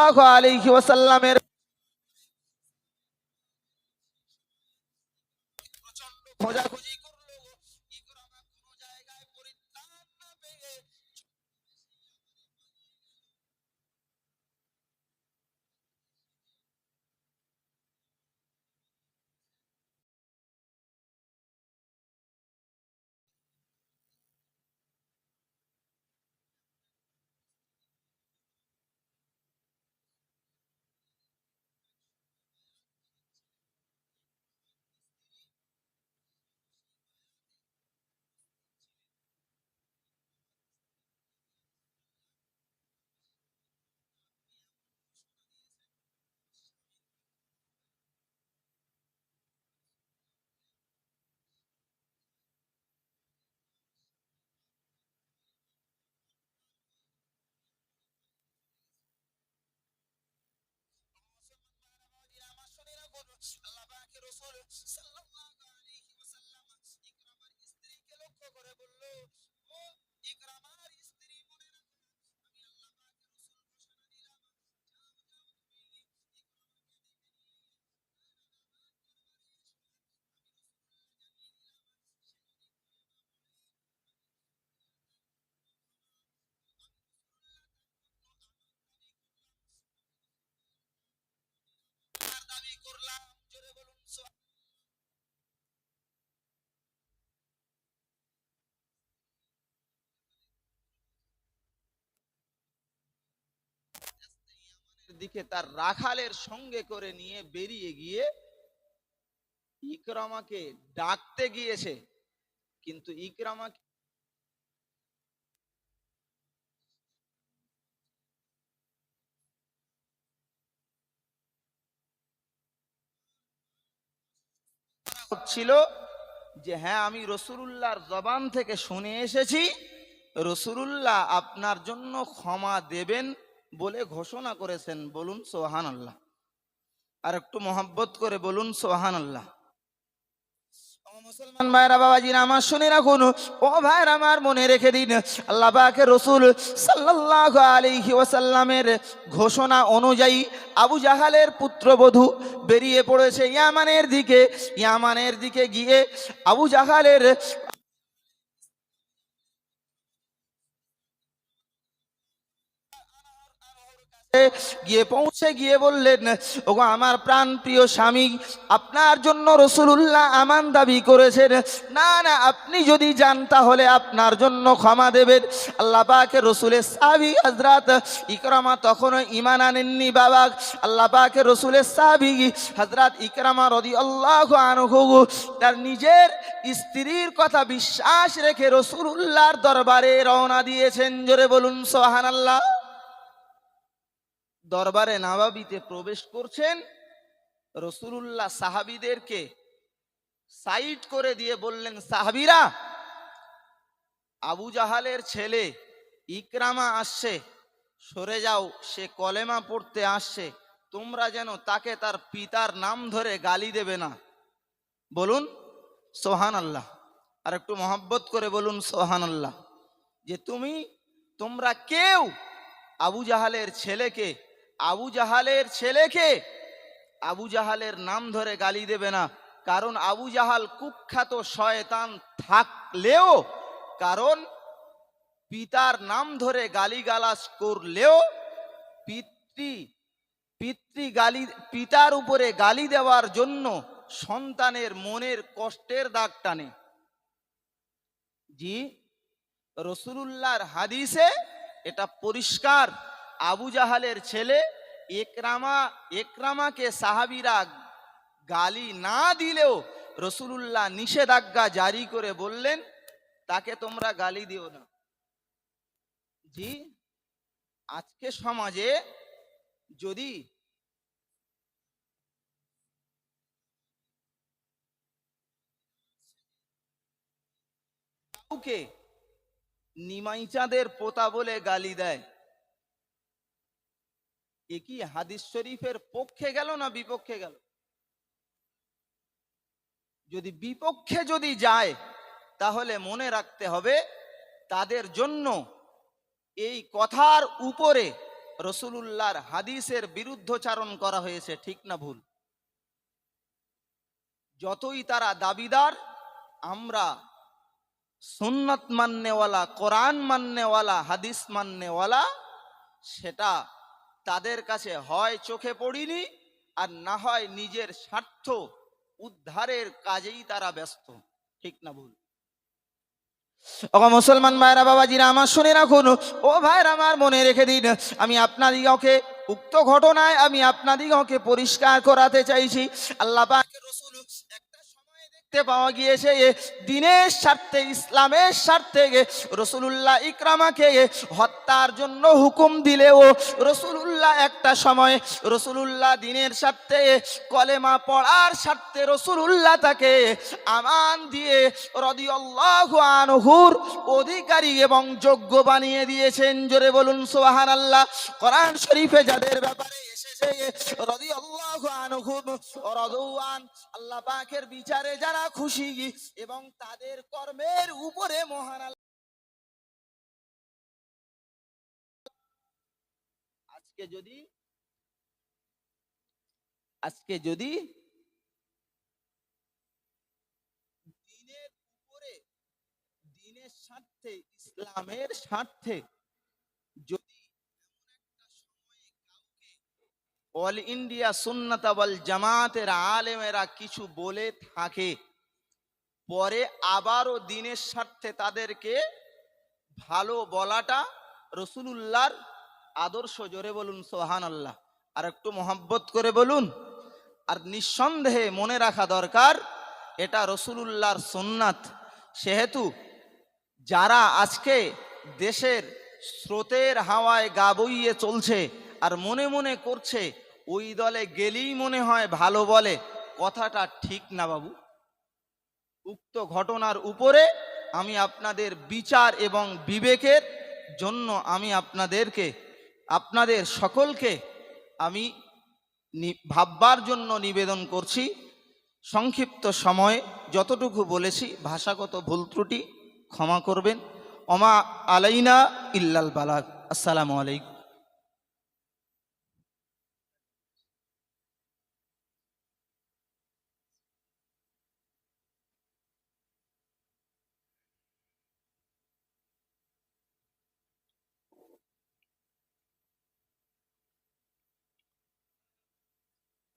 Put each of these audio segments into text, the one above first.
সাল্লাল্লাহু আলাইহি ওয়াসাল্লামের প্রচণ্ড খোঁজাখুঁজি আল্লাহ পাকের রাসূল সাল্লাল্লাহু আলাইহি ওয়াসাল্লাম ইকরামার স্ত্রীকে লক্ষ্য করে বলল, ও ইকরামার স্ত্রী, মনে আমি করলাম। সুবহান দিকে তার রাখালের সঙ্গে করে নিয়ে বেরিয়ে গিয়ে ইকরামাকে ডাকতে গিয়েছে। কিন্তু ইকরামাকে ছিল যে হ্যাঁ আমি রসুরুল্লাহর জবান থেকে শুনে এসেছি, রসুরুল্লাহ আপনার জন্য ক্ষমা দেবেন বলে ঘোষণা করেছেন। বলুন সোহান আল্লাহ আর একটু মহাব্বত করে বলুন সোহান আল্লাহ মুসলমান ভাইরা, বাবাজিরা, আমার শুনে রাখুন। ও ভাইরা, আমার মনে রেখে দিন। আল্লাহ পাকের রসুল সাল্লাহ আলী ওয়াসাল্লামের ঘোষণা অনুযায়ী আবু জাহালের পুত্রবধূ বেরিয়ে পড়েছে ইয়ামানের দিকে। ইয়ামানের দিকে গিয়ে আবু জাহালের গিয়ে পৌঁছে গিয়ে বললেন, ওগো, আমার প্রাণ প্রিয় স্বামী, আপনার জন্য রসুলুল্লাহ আমান দাবি করেছেন। না না, আপনি যদি যান, তাহলে আপনার জন্য ক্ষমা দেবেন। আল্লাহ পাকে রসুলের সাবি হজরত ইকরামা তখনও ইমান আনেননি বাবা আল্লাহ পাকে রসুলের সাবি হজরত ইকরামা রদি আল্লাহ আনহু তার নিজের স্ত্রীর কথা বিশ্বাস রেখে রসুলুল্লাহর দরবারে রওনা দিয়েছেন। জোরে বলুন সোহান আল্লাহ দরবারে নাবাবিতে প্রবেশ করছেন রসুল্লাহ সাহাবিদেরকে সাইড করে দিয়ে বললেন, সাহাবিরা, আবু জাহালের ছেলে ইকরামা আসছে, সরে যাও, সে কলেমা পড়তে আসছে, তোমরা যেন তাকে তার পিতার নাম ধরে গালি দেবে না। বলুন সোহান আল্লাহ আর একটু মহব্বত করে বলুন সোহান আল্লাহ যে তুমি, তোমরা কেউ আবু জাহালের ছেলেকে আবু জাহালের ছেলেকে আবু জাহালের নাম ধরে গালি দেবে না। কারণ আবু জাহাল কুখ্যাত শয়তান থাকলেও, কারণ পিতার নাম ধরে গালিগালাজ করলেও পিতৃ পিতৃ গালি, পিতার উপরে গালি দেওয়ার জন্য সন্তানের মনের কষ্টের দাগ টানে। জি, রসুলুল্লাহর হাদিসে এটা পরিষ্কার। আবু জাহালের ছেলে একরামা, একরামাকে সাহাবিরা গালি না দিলেও রসুলুল্লাহ নিষেধাজ্ঞা জারি করে বললেন, তাকে তোমরা গালি দিও না। জি, আজকে সমাজে যদি কাউকে নিমাই চাঁদের পোতা বলে গালি দেয় এ কি হাদিস শরীফের পক্ষে গেল না বিপক্ষে গেল? যদি বিপক্ষে যদি যায়, তাহলে মনে রাখতে হবে তাদের জন্য এই কথার উপরে রসুলুল্লাহর হাদিসের বিরুদ্ধচারণ করা হয়েছে, ঠিক না ভুল? যতই তারা দাবিদার, আমরা সুন্নত মান্যওয়ালা, কোরআন মান্যওয়ালা, হাদিস মান্যওয়ালা, সেটা তাদের কাছে হয় চোখে পড়িনি আর না হয় নিজের স্বার্থ উদ্ধারের কাজেই তারা ব্যস্ত। ঠিক না ভুল? মুসলমান ভাইরা বাবাজিরা, আমার শুনে রাখুন। ও ভাইরা আমার মনে রেখে দিন, আমি আপনাদিগকে উক্ত ঘটনায় আমি আপনাদিগকে পরিষ্কার করাতে চাইছি। আল্লাহ দেখতে পাওয়া গিয়েছে দিনের স্বার্থে, ইসলামের স্বার্থে রসুলুল্লাহ ইকরামাকে হত্যার জন্য হুকুম দিলেও রসুলুল্লাহ একটা সময় রসুলুল্লাহ দিনের স্বার্থে কলেমা পড়ার স্বার্থে রসুলুল্লাহ তাকে আমান দিয়ে রদিয়াল্লাহু আনহুর অধিকারী এবং যোগ্য বানিয়ে দিয়েছেন। জোরে বলুন সোহান আল্লাহ কোরআন শরীফে যাদের ব্যাপারে এসেছে রদিয়াল্লাহু আনহুম রদওয়ান আল্লাহ পাকের বিচারে যারা খুশি এবং তাদের কর্মের উপরে মহান আজকে যদি আজকে যদি দিনের উপরে, দিনের স্বার্থে, ইসলামের স্বার্থে যদি অল ইন্ডিয়া সুন্নাতা ওয়াল জামাতের আলেমেরা কিছু বলে থাকে পরে আবারও দিনের স্বার্থে তাদেরকে ভালো বলাটা রসুলুল্লাহর আদর্শ। জোরে বলুন সোহান আল্লাহ আর একটু মহাব্বত করে বলুন, আর নিঃসন্দেহে মনে রাখা দরকার, এটা রসুলুল্লাহর সোননাথ সেহেতু যারা আজকে দেশের স্রোতের হাওয়ায় গা বইয়ে চলছে আর মনে মনে করছে, ওই দলে গেলেই মনে হয় ভালো বলে, কথাটা ঠিক না বাবু। উক্ত ঘটনার উপরে আমি আপনাদের বিচার এবং বিবেকের জন্য আমি আপনাদেরকে, আপনাদের সকলকে আমি ভাববার জন্য নিবেদন করছি। সংক্ষিপ্ত সময়ে যতটুকু বলেছি, ভাষাগত ভুল ত্রুটি ক্ষমা করবেন। অমা আলাইনা ইল্লাল বালাগ। আসসালামু আলাইকুম।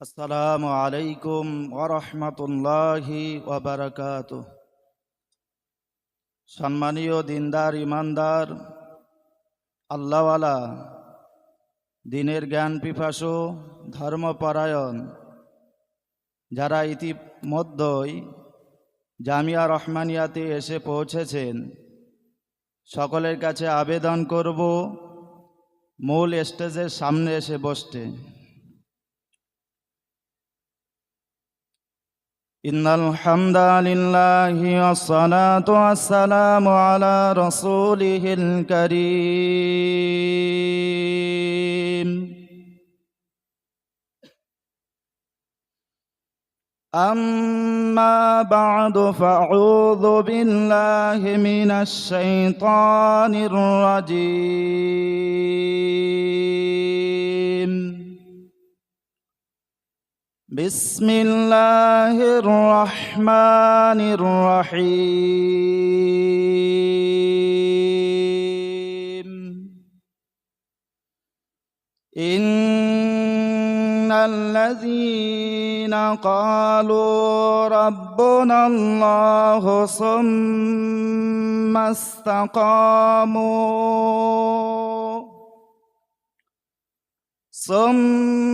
আসসালামু আলাইকুম ওরহমতুল্লাহি ওবরকাত সম্মানীয় দিনদার, ইমানদার, আল্লাহওয়ালা, দিনের জ্ঞান পিপাসু ধর্মপরায়ণ, যারা ইতিমধ্যেই জামিয়া রহমানিয়াতে এসে পৌঁছেছেন, সকলের কাছে আবেদন করব, মূল স্টেজের সামনে এসে বসতে। إن الحمد لله والصلاة والسلام على رسوله الكريم. أما بعد فأعوذ بالله من الشيطان الرجيم. بسم الله الرحمن الرحيم. إن الذين قالوا ربنا الله ثم استقاموا ثم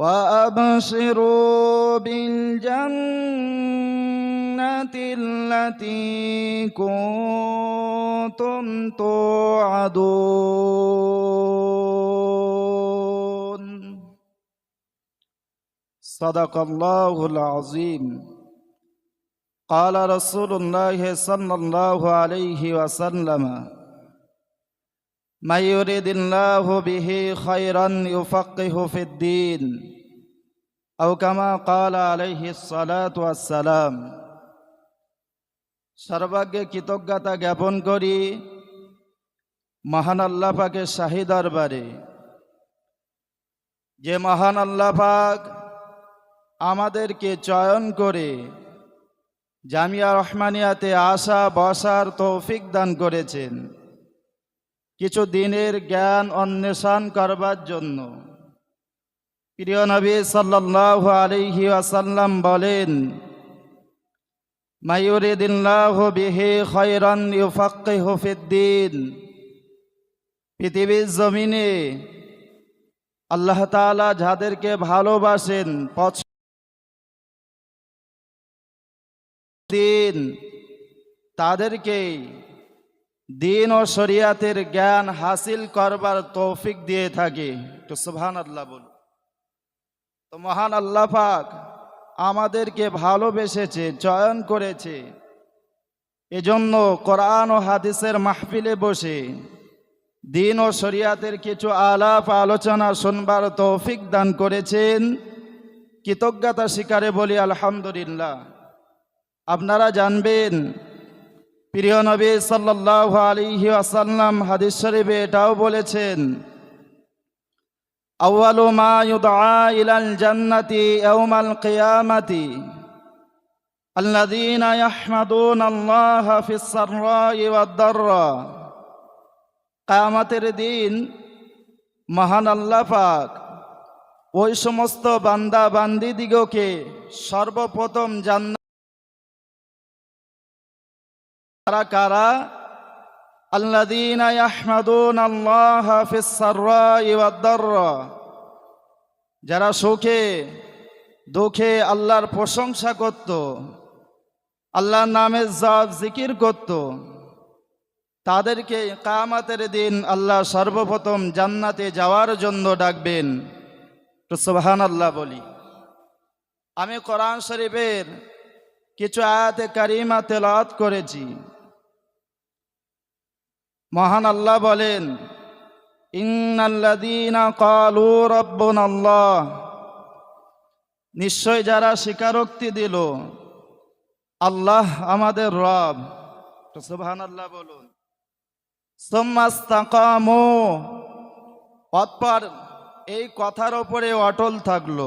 وأبصروا بالجنة التي كنتم توعدون. صدق الله العظيم. قال رسول الله صلى الله عليه وسلم من يريد الله به خيرا يفقه في الدين أو كما قال عليه الصلاة والسلام সর্বাগ্যে কৃতজ্ঞতা জ্ঞাপন করি মহান আল্লাহ পাকের শাহী দরবারে যে মহান আল্লাহ পাক আমাদেরকে চয়ন করে জামিয়া রহমানিয়াতে আসা বসার তৌফিক দান করেছেন কিছু দিনের জ্ঞান অন্বেষণ করবার জন্য। প্রিয় নবী সাল্লাল্লাহু আলাইহি ওয়াসাল্লাম বলেন মায়ুরিদিল্লাহু পৃথিবীর জমিনে আল্লাহ তাআলা যাদেরকে ভালোবাসেন, পছন্দ দিন তাদেরকে দিন ও শরিয়াতের জ্ঞান হাসিল করবার তৌফিক দিয়ে থাকে। তো সুবহান আল্লাহ বল তো মহান আল্লাহ পাক আমাদেরকে ভালোবেসেছে, চয়ন করেছে। এজন্য কোরআন ও হাদিসের মাহফিলে বসে দিন ও শরিয়াতের কিছু আলাপ আলোচনা শুনবার তৌফিক দান করেছেন। কৃতজ্ঞতা স্বীকারে বলি, আলহামদুলিল্লাহ। আপনারা জানবেন প্রিয় নবী সাল্লাল্লাহু আলাইহি ওয়াসাল্লাম হাদিস শরীফে এটাও বলেছেন আউয়ালু মা ইউদআ ইলাল জান্নাতি ইয়াউমাল কিয়ামাতি الذين يحمدون الله في السراء والضراء কায়ামাতের দিন মহান আল্লাহ পাক ওই সমস্ত বান্দা বান্দি দিগকে সর্বপ্রথম জান্নাত কারা? কারা যারা সুখে, দুঃখে আল্লাহর প্রশংসা করত, আল্লাহর নামে জাপ, জিকির করত, তাদেরকে কামাতের দিন আল্লাহ সর্বপ্রথম জান্নাতে যাওয়ার জন্য ডাকবেন। তো সুবহান আল্লাহ বলি। আমি কোরআন শরীফের কিছু আয়াতে কারিমা তেলাত করেছি। মহান আল্লাহ বলেন, ইন্নাল্লাযীনা ক্বালু রাব্বুনাল্লাহ। নিশ্চয় যারা স্বীকারোক্তি দিল, আল্লাহ আমাদের রব। তো সুবহানাল্লাহ বলুন অতপর এই কথার ওপরে অটল থাকল।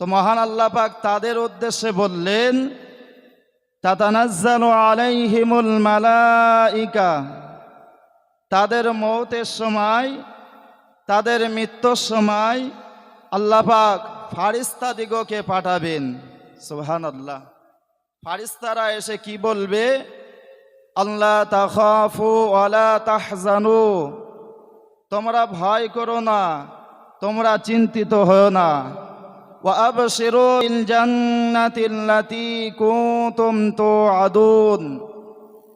তো মহান আল্লাহ পাক তাদের উদ্দেশ্যে বললেন মালাইকা। তাদের মৌতের সময়, তাদের মৃত্যুর সময় আল্লাহ পাক ফারিস্তা দিগকে পাঠাবেন। সুবহান আল্লাহ ফারিস্তারা এসে কি বলবে? আল্লাহ তাখাফু ওয়ালা তাহজানু। তোমরা ভয় করো না, তোমরা চিন্তিত হও না। وأبشروا بالجنة التي كنتم توعدون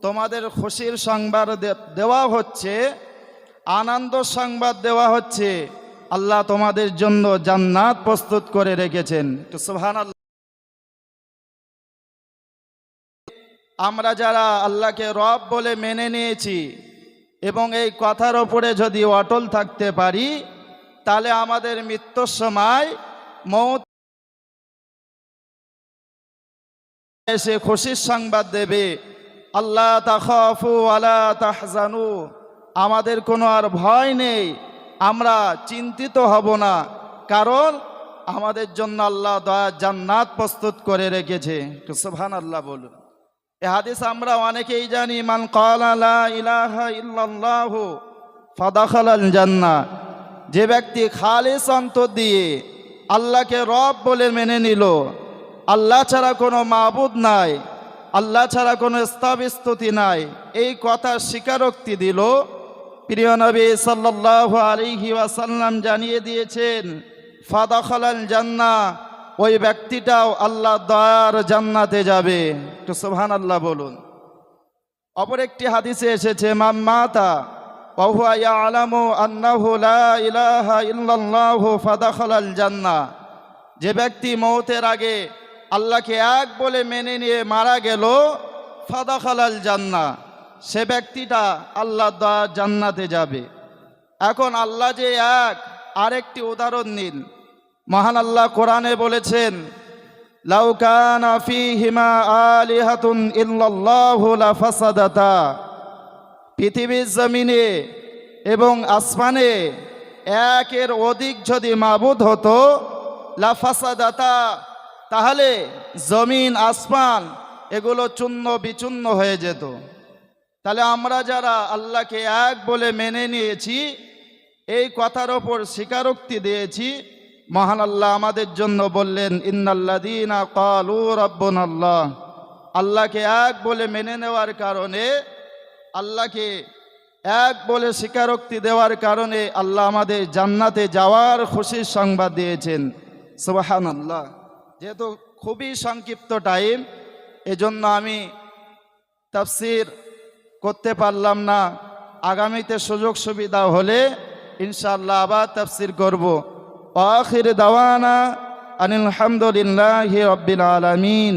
তোমাদের খুশির সংবাদ দে- দেওয়া হচ্ছে আনন্দ সংবাদ দেওয়া হচ্ছে আল্লাহ তোমাদের জন্য জান্নাত প্রস্তুত করে রেখেছেন তো সুবহানাল্লাহ আমরা যারা আল্লাহকে রব বলে মেনে নিয়েছি এবং এই কথার ওপরে যদি অটল থাকতে পারি তাহলে আমাদের মৃত্যুর সময় মৌত এসে খুশির সংবাদ দেবে। আল্লাহ তাখাফু আলা তাহজানু। আমাদের কোনো আর ভয় নেই। আমরা চিন্তিত হব না। কারণ আমাদের জন্য আল্লাহ দয়া জান্নাত প্রস্তুত করে রেখেছে। তো সুবহান আল্লাহ বলুন। এ হাদিস আমরা অনেকেই জানি, মান ক্বালা লা ইলাহা জান্নাহ। যে ব্যক্তি খালিস অন্তর দিয়ে আল্লাহকে রব বলে মেনে নিল। আল্লাহ ছাড়া কোনো মাবুদ নাই। আল্লাহ ছাড়া কোনো স্থাবিস্তুতি নাই। এই কথা স্বীকারোক্তি দিল। প্রিয় নবী সাল্লাল্লাহু আলাইহি ওয়াসাল্লাম জানিয়ে দিয়েছেন, ফাদাখালাল জান্না, ওই ব্যক্তিটাও আল্লাহ দয়ার জান্নাতে যাবে। তো সুবহানাল্লাহ বলুন। অপর একটি হাদিসে এসেছে, মাম্মাতা وهو يعلم أنه لا إله إلا الله فدخل الجنة যে ব্যক্তি মৌতের আগে আল্লাহকে এক বলে মেনে নিয়ে মারা গেল ফাদাখালাল জান্না সে ব্যক্তিটা আল্লাহ দা জান্নাতে যাবে এখন আল্লাহ যে এক আরেকটি উদাহরণ নিন মহান আল্লাহ কোরআনে বলেছেন লাউকান ফিহিমা আলিহাতুন ইল্লাল্লাহু লাফাসাদাতা পৃথিবীর জমিনে এবং আসমানে একের অধিক যদি মাবুদ হতো লাফাসাদাতা তাহলে জমিন, আসমান এগুলো চূর্ণ বিচূর্ণ হয়ে যেত। তাহলে আমরা যারা আল্লাহকে এক বলে মেনে নিয়েছি, এই কথার ওপর স্বীকারোক্তি দিয়েছি, মহান আল্লাহ আমাদের জন্য বললেন ইন্নাল্লাদিনা কালু রব্বন আল্লাহ আল্লাহকে এক বলে মেনে নেওয়ার কারণে আল্লাহকে এক বলে স্বীকারোক্তি দেওয়ার কারণে আল্লাহ আমাদের জান্নাতে যাওয়ার খুশির সংবাদ দিয়েছেন। সুবাহান আল্লাহ যেহেতু খুবই সংক্ষিপ্ত টাইম, এজন্য আমি তাফসির করতে পারলাম না। আগামীতে সুযোগ সুবিধা হলে ইনশাআল্লাহ আবার তাফসির করব। আখির দাওয়ানা আনিল হামদুলিল্লাহি রব্বিল আলামিন।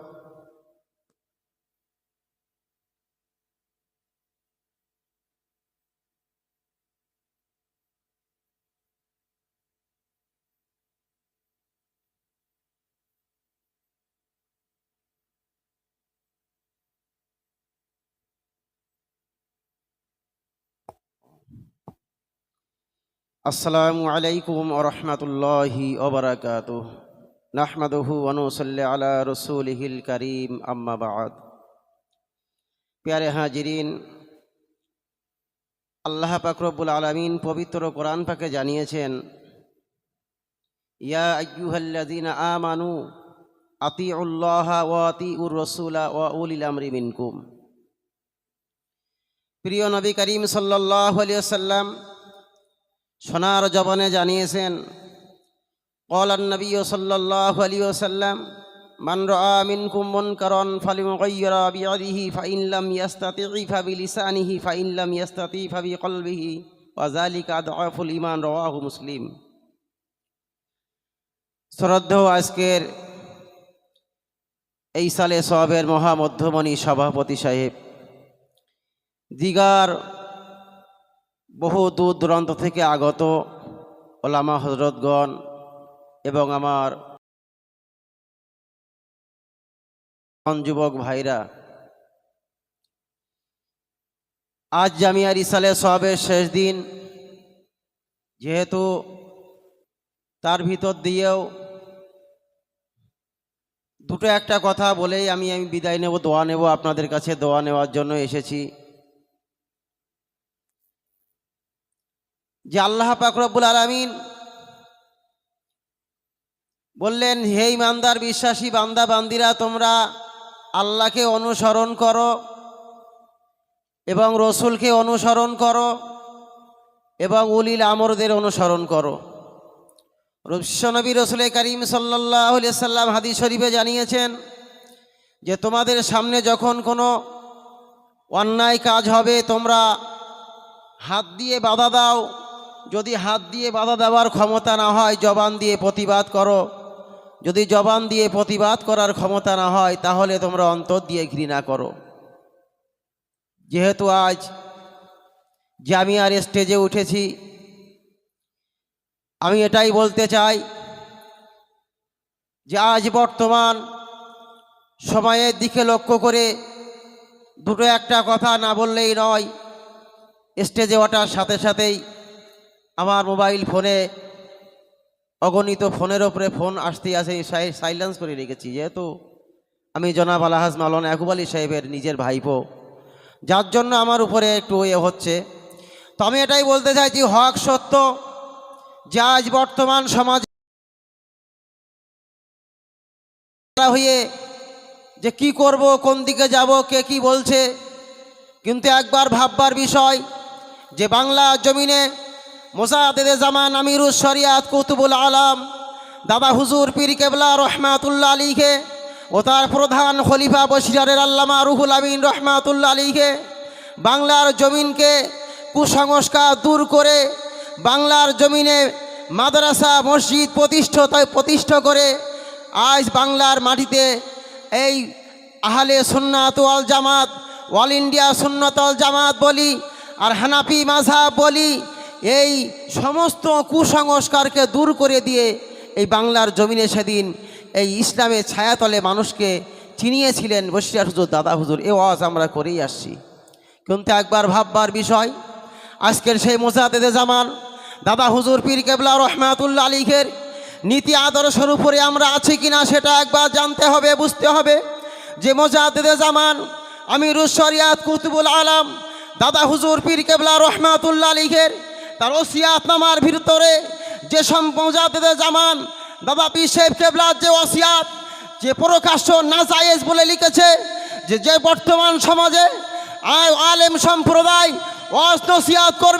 আসসালামু আলাইকুম ওরহমতুল্লাহি ওবরাকাত নাহমাদহু অনুসল্লি আলা রসুলহিল করিম আম্মাবাদ প্যারে হাজিরিন, আল্লাহ পাকরবুল আলমিন পবিত্র কোরআন পাকে জানিয়েছেন, ইয়া আয়ুহাল্লাদিনা আমানু আতি উল্লাহ ও আতি উর রসুলা ও উলিল আমরি মিনকুম। প্রিয় নবী করিম সাল্লাহ আলিয়া সোনার জবানে জানিয়েছেন, কলান নবী সাল্লাহ আলী ওসাল্লাম মান রা মিনকুম মুনকারান ফালিমুগাইয়িরা বিয়াদিহি ফাইন লাম ইয়াস্তাতি ফাবিলিসানিহি ফাইন লাম ইয়াস্তাতি ফাবিকলবিহি ওয়া যালিকা আদআফুল ঈমান রাওয়াহু মুসলিম। শ্রদ্ধেয় আজকের এই সালে সবের মহামধ্যমণি সভাপতি সাহেব, দিগার বহু দূর দূরান্ত থেকে আগত ওলামা হজরতগণ এবং আমার যুবক ভাইরা। আজ জামিয়া রিসালে সবের শেষ দিন। যেহেতু তার ভিতর দিয়েও দুটো একটা কথা বলেই আমি আমি বিদায় নেব, দোয়া নেব, আপনাদের কাছে দোয়া নেওয়ার জন্য এসেছি। যে আল্লাহ পাকরবুল আলমিন বললেন, হে ইমানদার, বিশ্বাসী বান্দা, বান্দিরা, তোমরা আল্লাহকে অনুসরণ করো এবং রসুলকে অনুসরণ করো এবং উলিল আমরদের অনুসরণ করো। বিশ্বনবী রসুল করিম সাল্লাহ সাল্লাম হাদি শরীফে জানিয়েছেন যে, তোমাদের সামনে যখন কোনো অন্যায় কাজ হবে, তোমরা হাত দিয়ে বাধা দাও যদি হাত দিয়ে বাধা দেওয়ার ক্ষমতা না হয়, জবান দিয়ে প্রতিবাদ করো। যদি জবান দিয়ে প্রতিবাদ করার ক্ষমতা না হয়, তাহলে তোমরা অন্তর দিয়ে ঘৃণা করো। যেহেতু আজ জামিয়ার স্টেজে উঠেছি, আমি এটাই বলতে চাই যে আজ বর্তমান সময়ের দিকে লক্ষ্য করে দুটো একটা কথা না বললেই নয়, স্টেজে ওঠার সাথে সাথেই আমার মোবাইল ফোনে, অগণিত ফোনের ওপরে ফোন আসতে আসে সাইলেন্স করে রেখেছি। যেহেতু আমি জনাব আলাহাজ মালন একুব আলী সাহেবের নিজের ভাইপো, যার জন্য আমার উপরে একটু এ হচ্ছে। তো আমি এটাই বলতে চাইছি, হক সত্য যে আজ বর্তমান সমাজ হয়ে যে কি করব, কোন দিকে যাব, কে কি বলছে, কিন্তু একবার ভাববার বিষয় যে বাংলা জমিনে মোসাদেদে জামান আমিরুস শরিয়াত কুতুবুল আলম, দাদা হুজুর পীর কেবলা রহমাতুল্লাহ আলীকে ও তার প্রধান খলিফা বসিরারের আল্লামা রুহুল আমিন রহমাতুল্লাহ আলীকে বাংলার জমিনকে কুসংস্কার দূর করে বাংলার জমিনে মাদ্রাসা, মসজিদ প্রতিষ্ঠিত, প্রতিষ্ঠা করে আজ বাংলার মাটিতে এই আহলে সুন্নাত ওয়াল জামাত অল ইন্ডিয়া সুন্নতল জামাত বলি আর হানাফি মাঝাব বলি এই সমস্ত কুসংস্কারকে দূর করে দিয়ে এই বাংলার জমিনে সেদিন এই ইসলামের ছায়াতলে মানুষকে চিনিয়েছিলেন বসিয়ার হুজুর, দাদা হুজুর। এ ওয়াজ আমরা করেই আসছি। কিন্তু একবার ভাববার বিষয়, আজকের সেই মোজাদেদে জামান, দাদা হুজুর পীর কেবলা রহমাতুল্লা আলীখের নীতি আদর্শের উপরে আমরা আছি কিনা সেটা একবার জানতে হবে, বুঝতে হবে। যে মোজাদেদে জামান আমিরুল শরিয়াত কুতুবুল আলম, দাদা হুজুর পীর কেবলা রহমাতুল্লা আলীখের তার ওসিয়াত নামার ভিতরে যে সম্পাতে মোজাদেদে জামান, বাবা পি সাহেব কেবলার যে ওসিয়াত যে প্রকাশ্য নাজায়েজ বলে লিখেছে, যে যে বর্তমান সমাজে আলেম সম্প্রদায় অস্ত করবে।